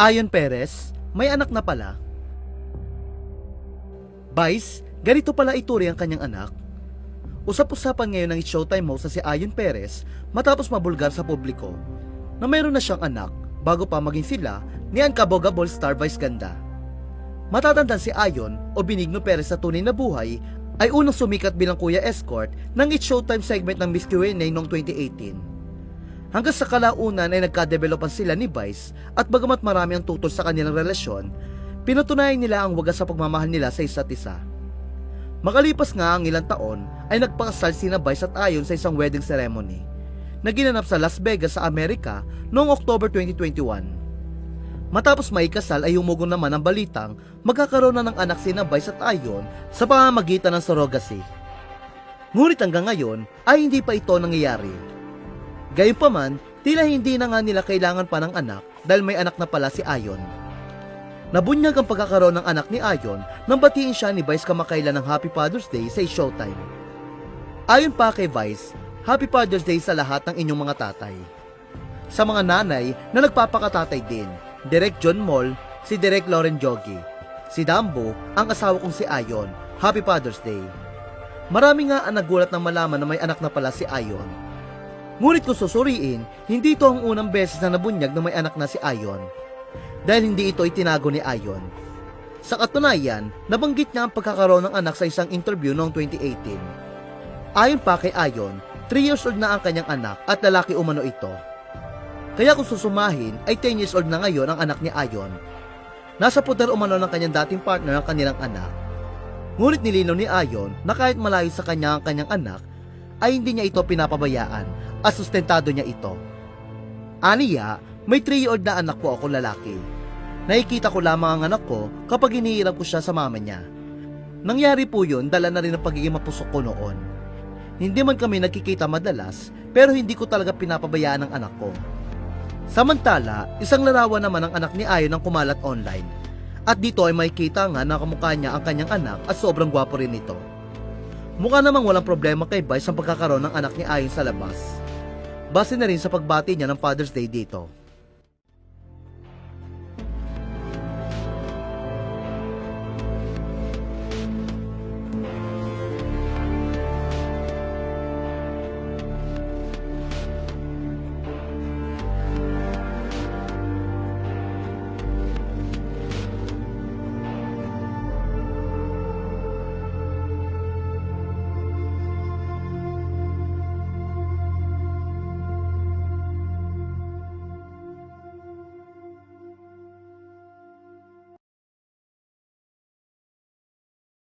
Ayon Perez, may anak na pala. Vice, ganito pala ituri ang kanyang anak. Usap-usapan ngayon ng Showtime host na si Ayon Perez matapos mabulgar sa publiko na mayroon na siyang anak bago pa maging sila ni Ankabogabol Star Vice Ganda. Matatandaan si Ayon o Benigno Perez sa tunay na buhay ay unang sumikat bilang kuya escort ng It's Showtime segment ng Miss Q&A noong 2018. Hanggang sa kalaunan ay nagka-developan sila ni Vice at bagamat marami ang tutol sa kanilang relasyon, pinutunayan nila ang wagas sa pagmamahal nila sa isa't isa. Makalipas nga ang ilang taon ay nagpakasal sina Vice at Ayon sa isang wedding ceremony na ginanap sa Las Vegas sa Amerika noong October 2021. Matapos may kasal ay humugon naman ang balitang magkakaroon na ng anak sina Vice at Ayon sa pamamagitan ng surrogacy. Ngunit hanggang ngayon ay hindi pa ito nangyayari. Gayunpaman, tila hindi na nga nila kailangan pa ng anak dahil may anak na pala si Ayon. Nabunyag ang pagkakaroon ng anak ni Ayon nang batiin siya ni Vice kamakailan ng Happy Father's Day sa Showtime. Ayon pa kay Vice, Happy Father's Day sa lahat ng inyong mga tatay. Sa mga nanay na nagpapakatatay din, Direk John Moll, si Direk Lauren Jogi, si Dambo, ang asawa kong si Ayon, Happy Father's Day. Marami nga ang nagulat nang malaman na may anak na pala si Ayon. Ngunit kung susuriin, hindi ito ang unang beses na nabunyag na may anak na si Ayon. Dahil hindi ito itinago ni Ayon. Sa katunayan, nabanggit niya ang pagkakaroon ng anak sa isang interview noong 2018. Ayon pa kay Ayon, 3 years old na ang kanyang anak at lalaki umano ito. Kaya kung susumahin, ay 10 years old na ngayon ang anak ni Ayon. Nasa puder umano ng kanyang dating partner ang kanilang anak. Ngunit nilinaw ni Ayon na kahit malayo sa kanya ang kanyang anak, ay hindi niya ito pinapabayaan at sustentado niya ito. Aniya, may 3-year-old na anak po ako lalaki. Nakikita ko lamang ang anak ko kapag iniirap ko siya sa mama niya. Nangyari po yun dala na rin ang pagiging mapusok ko noon. Hindi man kami nagkikita madalas, pero hindi ko talaga pinapabayaan ang anak ko. Samantala, isang larawan naman ang anak ni Ayon ang kumalat online. At dito ay makikita nga na kamukha niya ang kanyang anak at sobrang gwapo rin ito. Mukha namang walang problema kay Vice ang pagkakaroon ng anak ni Ayon sa labas. Base na rin sa pagbati niya ng Father's Day dito.